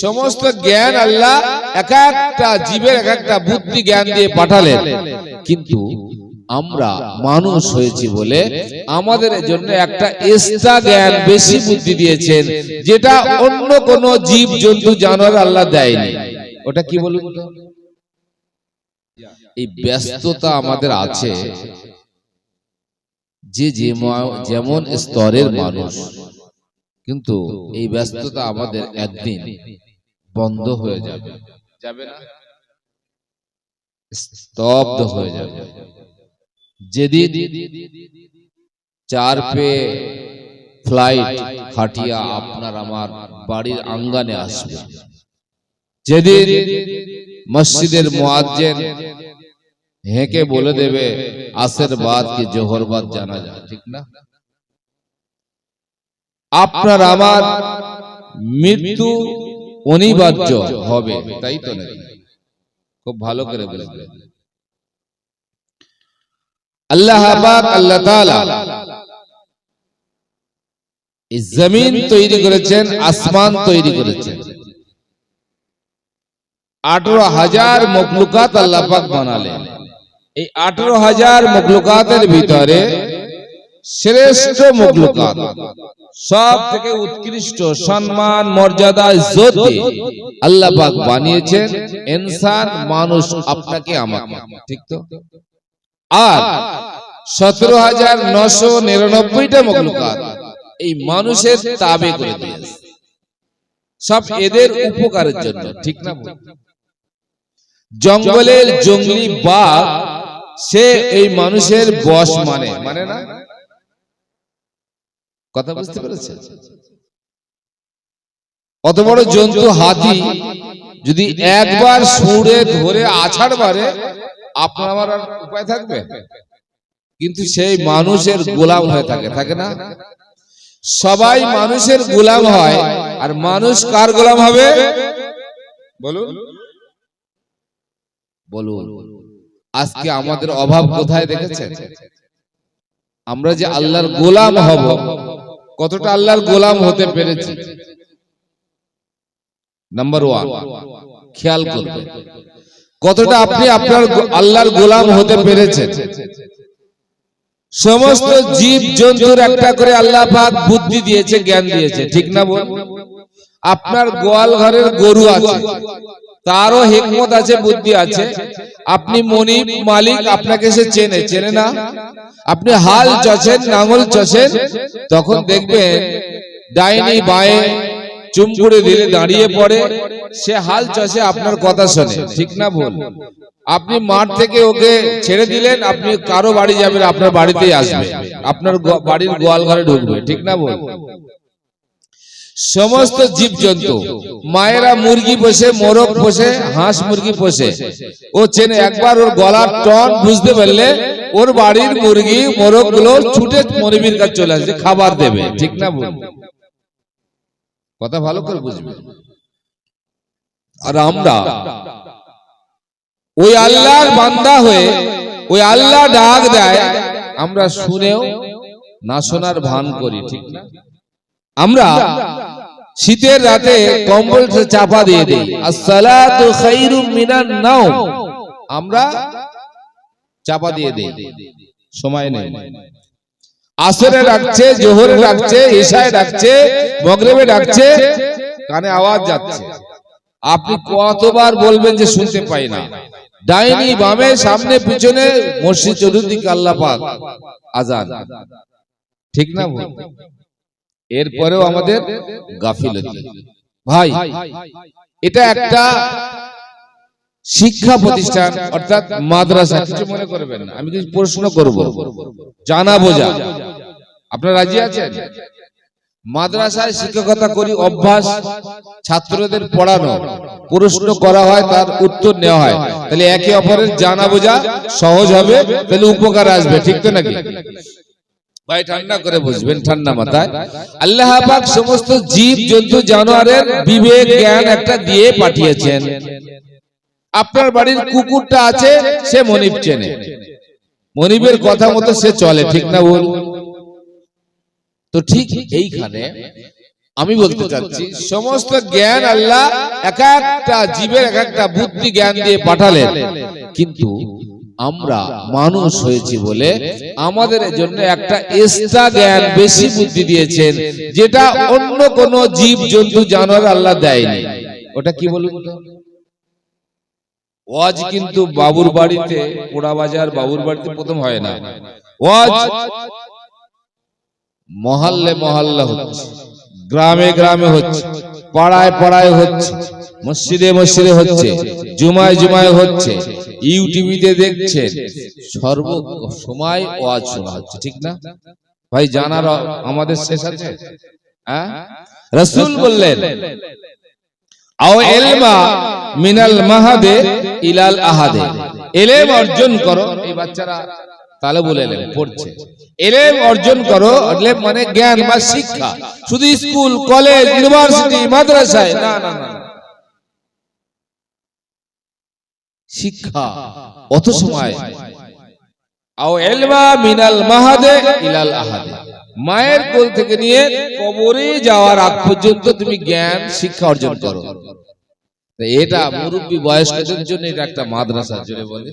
সমস্ত জ্ঞান আল্লাহ এক একটা জীবের এক একটা বুদ্ধি জ্ঞান দিয়ে পাঠালেন। কিন্তু আমরা মানুষ হয়েছি বলে আমাদের জন্য একটা এক্সট্রা জ্ঞান বেশি বুদ্ধি দিয়েছেন যেটা অন্য কোন জীব জন্তু জানোয়ার আল্লাহ দেয়নি। ওটা কি বলুন? এই ব্যস্ততা আমাদের আছে। যে যেমন স্তরের মানুষ। কিন্তু এই ব্যস্ততা আমাদের একদিন। বন্ধ হয়ে যাবে। যাবে। না? স্তব্ধ হয়ে যাবে। যেদিন চার পে ফ্লাইট খাটিয়া আপনার আমার বাড়ির আঙ্গানে আসবে। যেদিন মসজিদের মুয়াজ্জিন হেঁকে বলে দেবে আসের বাদ কি জোহর বাদ জানা যায় ঠিক না? আপনার আমার মৃত্যু অনিবার্য হবে তাই তো নাকি? খুব ভালো করে বুঝবেন আল্লাহ পাক আল্লাহ তাআলা এই জমিন তৈরি করেছেন আসমান তৈরি করেছেন। আঠারো হাজার মকলুকাত আল্লাহ পাক বানালেন। এই আঠারো হাজার মখলুকাতের ভিতরে শ্রেষ্ঠ মখলুকাত সব থেকে উৎকৃষ্ট সম্মান, মর্যাদা, ইজ্জত আল্লাহ পাক বানিয়েছেন। ইনসান, মানুষ আপনাকে, আমাকে। ঠিক তো? আর সতেরো হাজার নশো নিরানব্বইটা মখলুকাত এই মানুষের তাবে করে দিয়েছে। সব এদের উপকারের জন্য, ঠিক না জঙ্গলের জঙ্গলি বাঘ, সে এই মানুষের বস মানে মানে না? কথা বুঝতে পেরেছে অত বড় জন্তু হাতি যদি একবার সুরে ধরে আছাড় মারে আপনার আমার আর উপায় থাকবে? কিন্তু সেই মানুষের গোলাম হয়ে থাকে থাকে না? সবাই মানুষের গোলাম হয় আর মানুষ কার গোলাম হবে? বলুন। বলুন। আজকে আমাদের অভাব কোথায় দেখেছেন? আমরা যে আল্লাহর গোলাম হব কতটা আল্লাহর গোলাম হতে পেরেছি? নাম্বার ওয়ান খেয়াল করবেন কতটা আপনি আপনার আল্লাহর গোলাম হতে পেরেছেন? সমস্ত জীব জন্তুর একটা করে আল্লাহ পাক বুদ্ধি দিয়েছে জ্ঞান দিয়েছে ঠিক না বল আপনার গোয়াল ঘরের গরু আছে। তারও হেকমত আছে, বুদ্ধি আছে। আপনি মনিব, মালিক, আপনাকে সে চেনে। চেনে না? আপনি হাল চছেন, নাঙল চছেন, তখন দেখবেন ডাইনি বায়ে চুমকুড়ে দিলে দাঁড়িয়ে পড়ে। সে হাল চষে আপনার কথা শোনে। ঠিক না বল আপনি মাঠ থেকে ওকে ছেড়ে দিলেন, আপনি কারও বাড়ি যাবেন, আপনার বাড়িতেই আসবে। আপনার বাড়ির গোয়াল ঘরে ঢুকবে। ঠিক না বল সমস্ত জীব জন্তু মায়েরা মুরগি পোষে, মোরগ পোষে, হাঁস মুরগি পোষে। ও চেনে একবার ওর গলার টন বুঝতে পারলে ওর বাড়ির মুরগি মোরগগুলো ছুটে মনিবির কাছে চলে আসবে খাবার দেবে। ঠিক না কথা ভালো করে বুঝবে। আর আমরা, ওই আল্লাহর বান্দা হয়ে, ওই আল্লাহ ডাক দেয়, আমরা শুনেও না শোনার ভান করি, ঠিক না? আমরা শীতের রাতে কম্বল চাপা দিয়ে দিই। আসসালাতু খাইরুম মিনান আমরা চাপা দিয়ে দিই। সময় নেই। আসরে ডাকছে, জোহরে ডাকছে ঈশায় ডাকছে, মগরিবে ডাকছে, কানে আওয়াজ যাচ্ছে। আপনি কতবার বলবেন যে শুনতে পাই না। ডাইনি বামে, সামনে, পিছনে, মসজিদ চতুর্দিকে আল্লাহ পাক আজান। ঠিক না এরপরেও আমাদের গাফিলতি। ভাই এটা একটা শিক্ষা প্রতিষ্ঠান অর্থাৎ মাদ্রাসা। কিছু মনে করবেন না আমি কিছু প্রশ্ন করব। জানা বোঝা। আপনারা রাজি আছেন? মাদ্রাসায় শিক্ষকতা করি অভ্যাস ছাত্রদের পড়ানো। প্রশ্ন করা হয় তার উত্তর নেওয়া হয়। তাহলে একে অপরের জানা বোঝা সহজ হবে তাহলে উপকার আসবে। ঠিক তো নাকি? ভাই ঠান্ডা করে বুঝবেন ঠান্ডা মাথায়। আল্লাহ পাক সমস্ত জীব জন্তু জানোয়ারের বিবেক জ্ঞান একটা দিয়ে পাঠিয়েছেন। আপনার বাড়ির কুকুরটা আছে সে মনিব চেনে। মনিবের কথা মতো সে চলে ঠিক না বল তো ঠিক এইখানে আমি বলতে চাচ্ছি সমস্ত জ্ঞান আল্লাহ এক একটা জীবের এক একটা বুদ্ধি জ্ঞান দিয়ে পাঠালেন। কিন্তু আমরা মানুষ হয়েছি বলে আমাদের জন্য একটা এক্সট্রা জ্ঞান বেশি বুদ্ধি দিয়েছেন যেটা অন্য কোন জীব জন্তু জানোয়ার আল্লাহ দেয়নি। ওটা কি বলুন ওয়াজ কিন্তু বাবুর বাড়িতে পোড়া বাজার বাবুর বাড়িতে প্রথম হয় না। ওয়াজ মহল্লে মহল্লা হচ্ছে। গ্রামে গ্রামে হচ্ছে। পাড়ায় পাড়ায় হচ্ছে, মসজিদে মসজিদে হচ্ছে, জুমায় জুমায় হচ্ছে ইউটিভিতে দেখছেন সর্ব সময় ওয়াজ শোনা হচ্ছে, ঠিক না? ভাই, জানার আমাদের শেষ আছে? হ্যাঁ? রসুল বললেন, আও এলমা মিনাল মাহাদে ইলাল আহাদে। এলেম অর্জন করো, এই বাচ্চারা তালেবুল এলেম, পড়ছে। এলেম অর্জন করো, এলেম মানে জ্ঞান বা শিক্ষা। শুধু স্কুল, কলেজ ইউনিভার্সিটি মাদ্রাসায়, না না না। শিক্ষা, অত সময়। আও এলমা মিনাল মাহাদে ইলাল আহাদে। মায়ের কোল থেকে নিয়ে কবরে যাওয়ার আগ পর্যন্ত তুমি জ্ঞান, শিক্ষা অর্জন করো। এটা মুরব্বী বয়স্কদের জন্য এটা একটা মাদ্রাসা, জোরে বলে।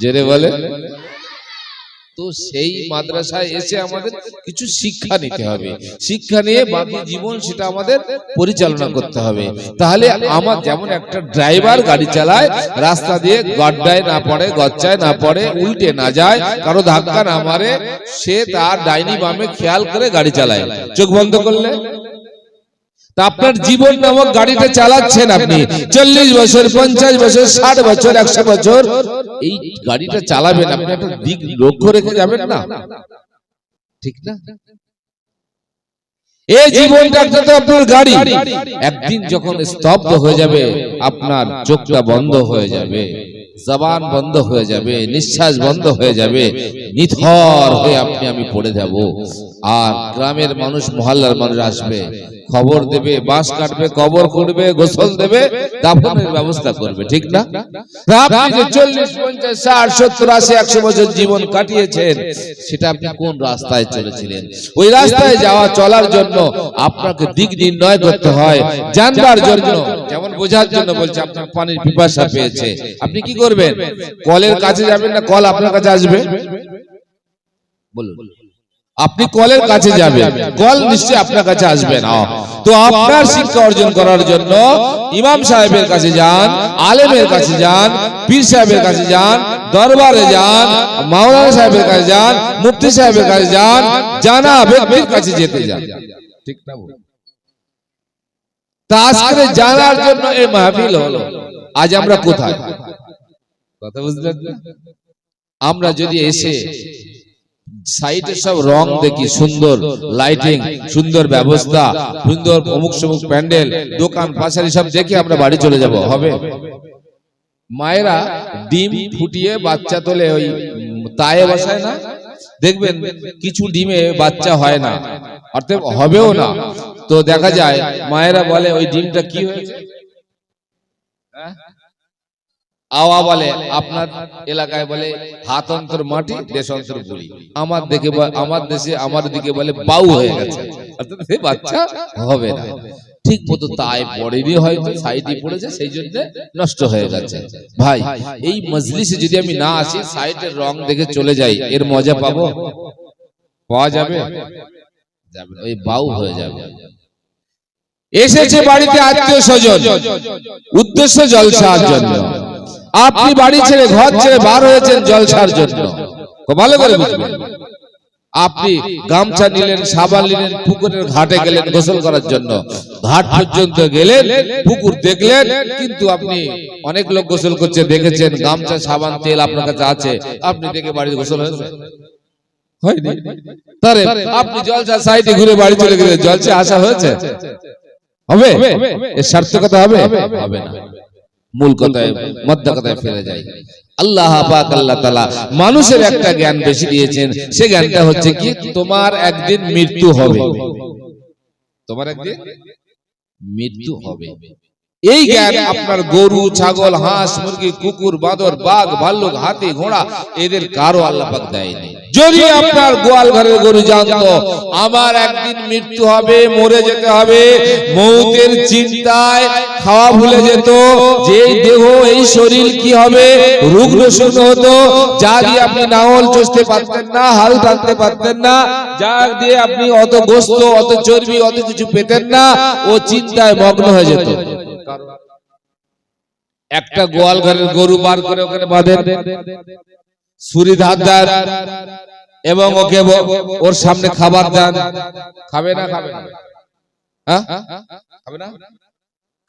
জোরে বলে। তো সেই মাদ্রাসায় এসে আমাদের কিছু শিক্ষা নিতে হবে। শিক্ষা নিয়ে বাকি জীবন সেটা আমাদের পরিচালনা করতে হবে। তাহলে আমার যেমন একটা ড্রাইভার গাড়ি চালায় রাস্তা দিয়ে গড্ডায় না পড়ে গচ্চায় না পড়ে উল্টে না যায় কারও ধাক্কা না মারে সে তার ডাইনি বামে খেয়াল করে গাড়ি চালায়। চোখ বন্ধ করলে? তা আপনার জীবন নামক গাড়িটা চালাচ্ছেন আপনি। চল্লিশ বছর পঞ্চাশ বছর ষাট বছর একশো বছর এই গাড়িটা চালাবেন আপনি একটা দিক লক্ষ্য রেখে যাবেন না। ঠিক না? এই জীবনটা তো আপনার গাড়ি। একদিন যখন স্তব্ধ হয়ে যাবে আপনার চোখটা বন্ধ হয়ে যাবে জবান বন্ধ হয়ে যাবে নিঃশ্বাস বন্ধ হয়ে যাবে নিথর হয়ে আপনি আমি পড়ে যাব। আর গ্রামের মানুষ মহল্লার মানুষ আসবে। খবর দেবে, বাঁশ কাটবে, কবর করবে গোসল দেবে, দাফনের ব্যবস্থা করবে, ঠিক না? আপনি যে চল্লিশ, পঞ্চাশ, ষাট, সত্তর, আশি, একশো বছর জীবন কাটিয়েছেন, সেটা আপনি কোন রাস্তায় চলেছিলেন? ওই রাস্তায় যাওয়া, চলার জন্য আপনাকে দিক নির্ণয় করতে হয়, জানবার জন্য। যেমন বোঝার জন্য বলছে, আপনার পানির পিপাসা পেয়েছে। আপনি কি করবেন? কলের কাছে যাবেন না? কল আপনার কাছে আসবে? বলুন। আপনি কলের কাছে যাবেন। কল নিশ্চয়ই আপনার কাছে আসবে না। তো আপনার শিক্ষা অর্জন করার জন্য ইমাম সাহেবের কাছে যান আলেমের কাছে যান পীর সাহেবের কাছে যান দরবারে যান মাওলানা সাহেবের কাছে যান মুফতি সাহেবের কাছে যান জানা ব্যক্তির কাছে যেতে যান। ঠিক না? তা আজকে জানার জন্য এই মাহফিল হলো। আজ আমরা কোথায়? কথা বুঝলেন? আমরা যদি এসে সাইডে সব রং দেখি সুন্দর লাইটিং সুন্দর ব্যবস্থা সুন্দর অমুক সমুক প্যান্ডেল দোকান পাশারি সব দেখে আমরা বাড়ি চলে যাব হবে? মায়েরা ডিম ফুটিয়ে বাচ্চা তোলে ওই তায়ে বসায় না? দেখবেন কিছু ডিমে বাচ্চা হয় না। অর্থাৎ হবেও না। তো দেখা যায় মায়েরা বলে ওই ডিমটা কি হয়েছে? হ্যাঁ? আওয়া বলে আপনার এলাকায় বলে হাত অন্তর মাটি দেশ অন্তর গুলি আমার দেখে আমার দেশে আমার দিকে বলে বাউ হয়ে গেছে। অর্থাৎ সে বাচ্চা হবে না। ঠিক মতো তাই পড়েনি হয়তো সাইডে পড়েছে সেই জন্য নষ্ট হয়ে গেছে। ভাই এই মজলিসে যদি আমি না আসি সাইডের রং দেখে চলে যাই এর মজা পাবো? পাওয়া যাবে? যাবে। ওই বাউ হয়ে যাবে। এসেছে বাড়িতে আত্মীয় স্বজন। উদ্দেশ্য জলসার জন্য। আপনি বাড়ি ছেড়ে ঘর ছেড়ে বার হয়েছেন জলসার জন্য। ভালো করে বুঝবেন আপনি গামছা নিলেন, সাবান নিলেন, পুকুরের ঘাটে গেলেন গোসল করার জন্য। ঘাট পর্যন্ত গেলেন, পুকুর দেখলেন, কিন্তু আপনি অনেক লোক গোসল করছে, দেখেছেন গামছা, সাবান, তেল আপনার কাছে আছে। আপনি দেখে বাড়িতে গোসল হয়েছে? হয়নি। তারে, আপনি জলসা সাইডে ঘুরে বাড়ি চলে গেলেন। জলসা আসা হয়েছে? হবে? এর সার্থকতা হবে? হবে না। মূল কথায় মধ্য কথায় ফিরে যায়। আল্লাহ পাক আল্লাহ তাআলা মানুষের একটা জ্ঞান বেশি দিয়েছেন। সে জ্ঞানটা হচ্ছে কি? তোমার একদিন মৃত্যু হবে। তোমার একদিন মৃত্যু হবে। এই জ্ঞান আপনার গরু ছাগল হাঁস মুরগি কুকুর বাঁদর বাঘ ভাল্লুক হাতি ঘোড়া এদের কারও আল্লাহ পাক দেয়নি। যদি আপনার গোয়াল ঘরের গরু জানতো আমার একদিন মৃত্যু হবে মরে যেতে হবে মৌতের চিন্তায় খাওয়া ভুলে যেত যে দেহ এই শরীর কি হবে রুগ্ন শূন্য হতো যা দিয়ে আপনি নাঙল চষতে পারতেন না হাল টানতে পারতেন না যা দিয়ে আপনি অত গোস্ত অত চর্বি অত কিছু পেতেন না ও চিন্তায় মগ্ন হয়ে যেত। একটা গোয়াল ঘরের গরু বার করে ওখানে বাঁধেন ছুরি ধার দেন এবং ওকে ওর সামনে খাবার দেন। খাবে না খাবে না। হ্যাঁ? খাবে না?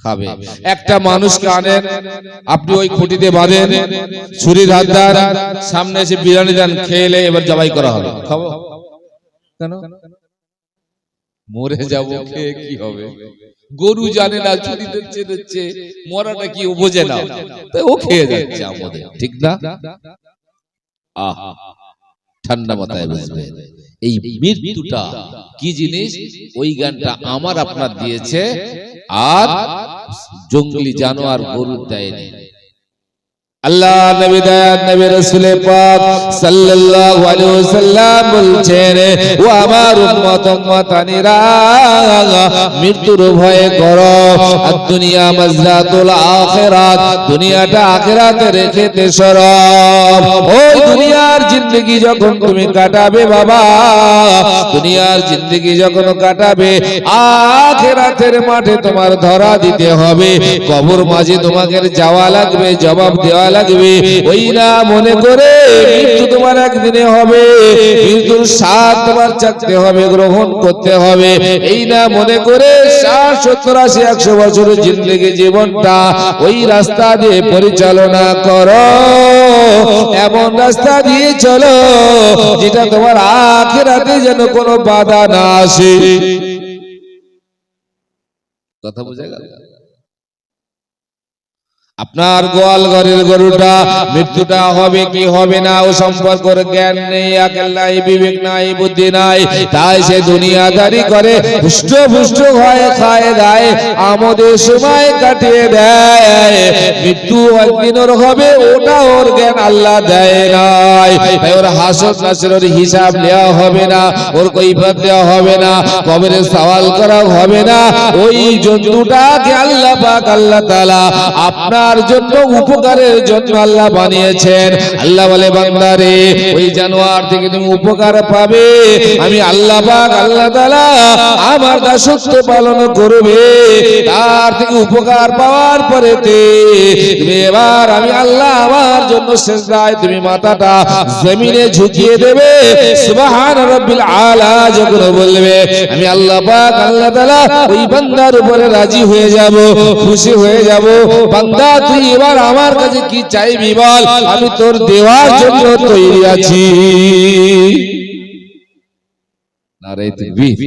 খাবে। একটা মানুষকে আনেন আপনি ওই খুঁটিতে বাঁধেন সামনে এসে বিরিয়ানি দেন খেয়ে এবার জবাই করা হবে। খাব। কেন? মরে যাব খেয়ে কি হবে? গরু জানে না ছুরি দিচ্ছে দিচ্ছে মরাটা কি বোঝে না। ও খেয়ে যাচ্ছে আমাদের ঠিক না? আহ ঠান্ডা মাথায় বুঝবে এই মৃত্যুটা কি জিনিস? ওই গানটা আমার আপনার দিয়েছে আর জঙ্গলি জানোয়ার গরুর দেয়নি আল্লাহ নবী নবী রাসূলে পাক সাল্লাল্লাহু আলাইহি ওয়াসাল্লাম বলছেন, ও আমার উম্মত, উম্মতানিরা, মৃত্যুর ভয়ে করো। আর দুনিয়া মাজরাতুল আখিরাত, দুনিয়াটা আখিরাতে রেখে তেসর ওই দুনিয়ার জিন্দেগি যখন তুমি কাটাবে বাবা, দুনিয়ার জিন্দেগি যখন কাটাবে, আখিরাতের মাঠে তোমার ধরা দিতে হবে। কবর মাঝে তোমাকে যাওয়া লাগবে, জবাব দেওয়া লাগবে। ওই না মনে করে মৃত্যু তোমার একদিনে হবে। মৃত্যুর স্বাদ তোমার চাকতে হবে, গ্রহণ করতে হবে। এই না মনে করে ষাট, সত্তর, আশি, একশো বছরের জিন্দগি জীবনটা ওই রাস্তা দিয়ে পরিচালনা এমন রাস্তা দিয়ে চলো, যেটা তোমার আখেরাতে যেন কোনো বাধা না আসে। কথা বোঝা গেল? আপনার গোয়াল ঘরের গরুটা মৃত্যুটা হবে কি হবে না? ও সম্পর্কের জ্ঞান নেই, আকেল নাই, বিবেক নাই, বুদ্ধি নাই। তাই সে দুনিয়াদারি করে পুষ্ট পুষ্ট হয়ে খায় দেয় আমাদের সময় কাটিয়ে দেয়। মৃত্যু একদিন ওর হবে, ওটা ওর জ্ঞান আল্লাহ দেয় নাই। ওর হাসত নাসের ওর হিসাব নেওয়া হবে না, ওর কৈফত দেওয়া হবে না কবরে সওয়াল করা হবে না। ওই জন্তুটাকে আল্লাহ পাক, আল্লাহ তাআলা আপনার জন্য উপকারের জন্য আল্লাহ বানিয়েছেন। আল্লাহ বলে, বান্দারে, ওই জানোয়ার থেকে তুমি উপকার পাবে। আমি আল্লাহ পাক, আল্লাহ তাআলা আমার দাসত্ব পালন করবে। তার থেকে উপকার পাওয়ার পরেতে তুমি এবার আমি আল্লাহ আমার জন্য সেজদায় তুমি মাথাটা জমিনে ঝুঁকিয়ে দেবে। সুবহান রাব্বিল আলা যখন বলবে, আমি আল্লাহ পাক, আল্লাহ তাআলা ওই বান্দার উপরে রাজি হয়ে যাব, খুশি হয়ে যাব। বান্দা তুই এবার আমার কাছে কি চাইবি বল? আমি তোর দেওয়ার জন্য তৈরি আছি। নারে তাকবীর।